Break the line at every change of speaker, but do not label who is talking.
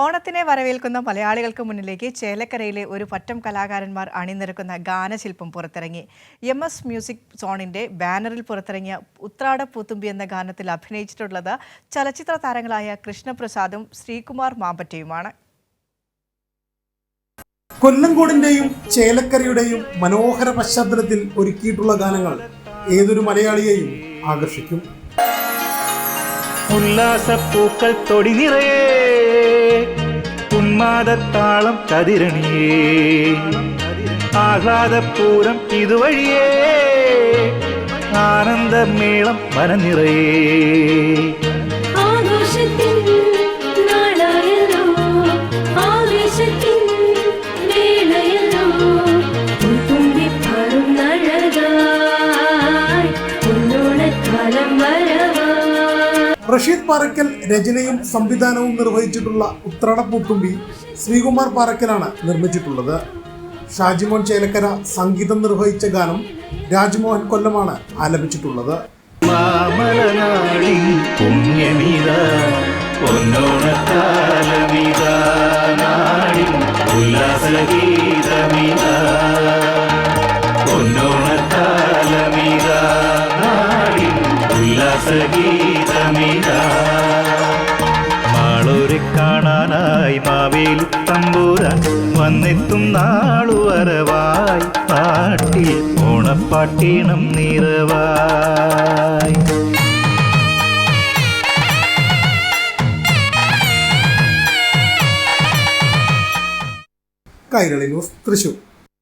ഓണത്തിനെ വരവേൽക്കുന്ന മലയാളികൾക്ക് മുന്നിലേക്ക് ചേലക്കരയിലെ ഒരു പറ്റം കലാകാരന്മാർ അണിനിരക്കുന്ന ഗാനശില്പം പുറത്തിറങ്ങി. എം എസ് മ്യൂസിക് സോണിന്റെ ബാനറിൽ പുറത്തിറങ്ങിയ ഉത്രാട പൂത്തുമ്പി എന്ന ഗാനത്തിൽ അഭിനയിച്ചിട്ടുള്ളത് ചലച്ചിത്ര താരങ്ങളായ കൃഷ്ണപ്രസാദും ശ്രീകുമാർ മാമ്പറ്റയുമാണ്.
കൊല്ലങ്കോടിന്റെയും ചേലക്കരയുടെയും മനോഹര പശ്ചാത്തലത്തിൽ ഒരുക്കിയിട്ടുള്ള ഗാനങ്ങൾ ഏതൊരു മലയാളിയെയും ആകർഷിക്കും.
உல்லாச பூக்கள் தொடுகிறே உன்மாத தாளம் கதிரணியே.
ஆகாத பூரம் இது வழியே. ஆனந்த மேளம் மனநிறையே மலை
റഷീദ് പാറയ്ക്കൽ രചനയും സംവിധാനവും നിർവഹിച്ചിട്ടുള്ള ഉത്രാടപ്പൂത്തുമ്പി ശ്രീകുമാർ പാറയ്ക്കലാണ് നിർമ്മിച്ചിട്ടുള്ളത്. ഷാജിമോൻ ചേലക്കര സംഗീതം നിർവഹിച്ച ഗാനം രാജ്മോഹൻ കൊല്ലമാണ് ആലപിച്ചിട്ടുള്ളത്.
ഉല്ലാസഗീതമിത. ഉല്ലാസഗീതമിത മാളൂരെ കാണാനായി മാവേലി തമ്പൂരാൻ വന്നെത്തും നാളുവരവായി. പാട്ടി ഓണപ്പാട്ടീണം നിറവായി.
കൈരളി ന്യൂസ് തൃശൂർ.